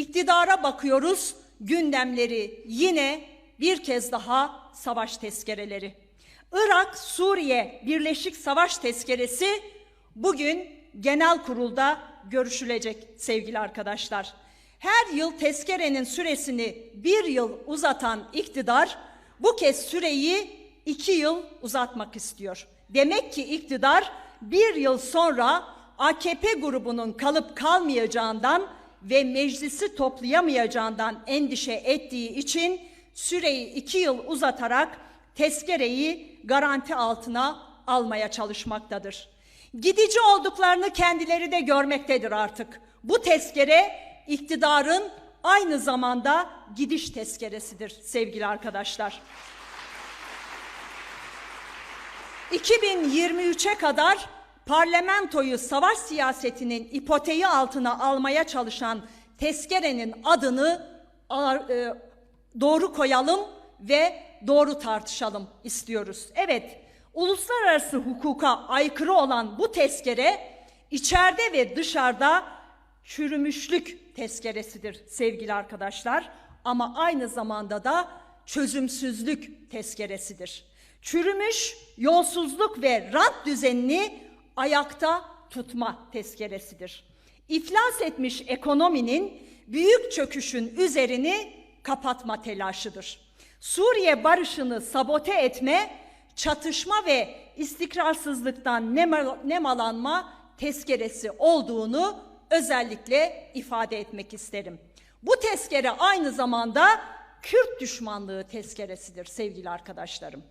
İktidara bakıyoruz, gündemleri yine bir kez daha savaş tezkereleri. Irak, Suriye Birleşik Savaş Tezkeresi bugün genel kurulda görüşülecek sevgili arkadaşlar. Her yıl tezkerenin süresini bir yıl uzatan iktidar bu kez süreyi iki yıl uzatmak istiyor. Demek ki iktidar bir yıl sonra AKP grubunun kalıp kalmayacağından ve meclisi toplayamayacağından endişe ettiği için süreyi iki yıl uzatarak tezkereyi garanti altına almaya çalışmaktadır. Gidici olduklarını kendileri de görmektedir artık. Bu tezkere iktidarın aynı zamanda gidiş tezkeresidir sevgili arkadaşlar. 2023'e kadar parlamentoyu savaş siyasetinin ipoteği altına almaya çalışan tezkerenin adını e, doğru koyalım ve doğru tartışalım istiyoruz. Evet, uluslararası hukuka aykırı olan bu tezkere içeride ve dışarıda çürümüşlük tezkeresidir sevgili arkadaşlar ama aynı zamanda da çözümsüzlük tezkeresidir. Çürümüş yolsuzluk ve rant düzenini ayakta tutma tezkeresidir. İflas etmiş ekonominin büyük çöküşün üzerini kapatma telaşıdır. Suriye barışını sabote etme, çatışma ve istikrarsızlıktan nemalanma tezkeresi olduğunu özellikle ifade etmek isterim. Bu tezkere aynı zamanda Kürt düşmanlığı tezkeresidir sevgili arkadaşlarım.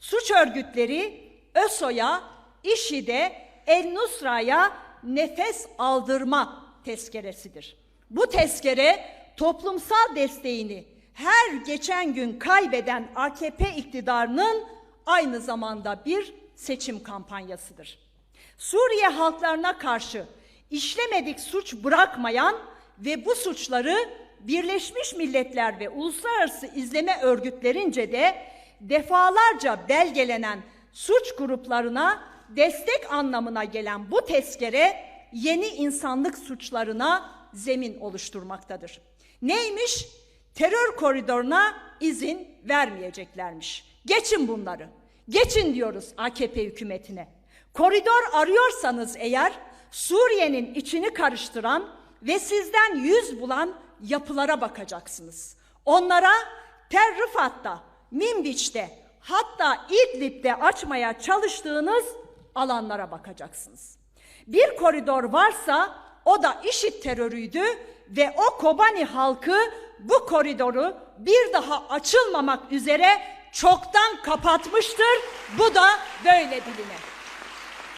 Suç örgütleri ÖSO'ya, İŞİD'e, El Nusra'ya nefes aldırma tezkeresidir. Bu tezkere toplumsal desteğini her geçen gün kaybeden AKP iktidarının aynı zamanda bir seçim kampanyasıdır. Suriye halklarına karşı işlemedik suç bırakmayan ve bu suçları Birleşmiş Milletler ve uluslararası izleme örgütlerince de defalarca belgelenen suç gruplarına destek anlamına gelen bu tezkere yeni insanlık suçlarına zemin oluşturmaktadır. Neymiş? Terör koridoruna izin vermeyeceklermiş. Geçin bunları. Geçin diyoruz AKP hükümetine. Koridor arıyorsanız eğer Suriye'nin içini karıştıran ve sizden yüz bulan yapılara bakacaksınız. Onlara Tel Rıfat'ta, Minbiç'te hatta İdlib'de açmaya çalıştığınız alanlara bakacaksınız. Bir koridor varsa o da IŞİD terörüydü ve o Kobani halkı bu koridoru bir daha açılmamak üzere çoktan kapatmıştır. Bu da böyle bilinir.